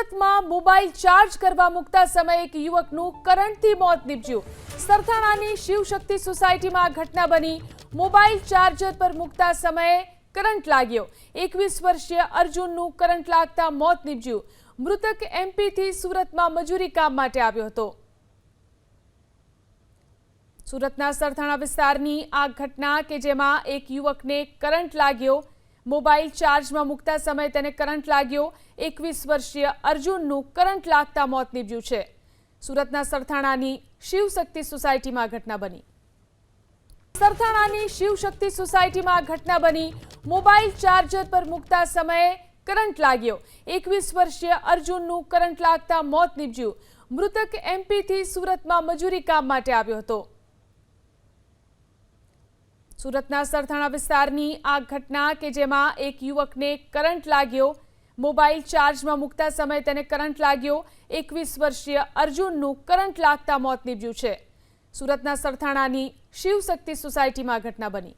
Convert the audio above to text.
સુરતમાં mobile charge કરવા મૂકતા સમયે એક યુવકનું કરંટથી મોત નીપજ્યું. સરથાણાની શિવશક્તિ સોસાયટીમાં ઘટના બની. મોબાઈલ ચાર્જર પર મૂકતા સમયે કરંટ લાગ્યો. એકવીસ વર્ષીય અર્જુનનું કરંટ લાગતા મોત નીપજ્યું. મૃતક એમપીથી સુરતમાં મજૂરી કામ માટે આવ્યો હતો. સુરતના સરથાણા વિસ્તારની આ ઘટના કે જેમાં એક યુવકને કરંટ લાગ્યો મોબાઈલ ચાર્જમાં મૂકતા સમયે તેને કરંટ લાગ્યો. એકવીસ વર્ષીય અર્જુનનું કરંટ લાગતા મોત નીપજ્યું છે. સુરતના સરથાણાની શિવશક્તિ સોસાયટીમાં ઘટના બની. સરથાણાની શિવશક્તિ સોસાયટીમાં ઘટના બની. મોબાઈલ ચાર્જર પર મૂકતા સમયે કરંટ લાગ્યો. એકવીસ વર્ષીય અર્જુનનું કરંટ લાગતા મોત નીપજ્યું. મૃતક એમપીથી સુરતમાં મજૂરી કામ માટે આવ્યો હતો. સુરતના સરથાણા વિસ્તારની આ ઘટના કે જેમાં એક યુવકને કરંટ લાગ્યો, મોબાઈલ ચાર્જમાં મૂકતા સમયે તેને કરંટ લાગ્યો, એકવીસ વર્ષીય અર્જુનનું કરંટ લાગતા મોત નીપજ્યું છે. સુરતના સરથાણાની શિવશક્તિ સોસાયટીમાં ઘટના બની.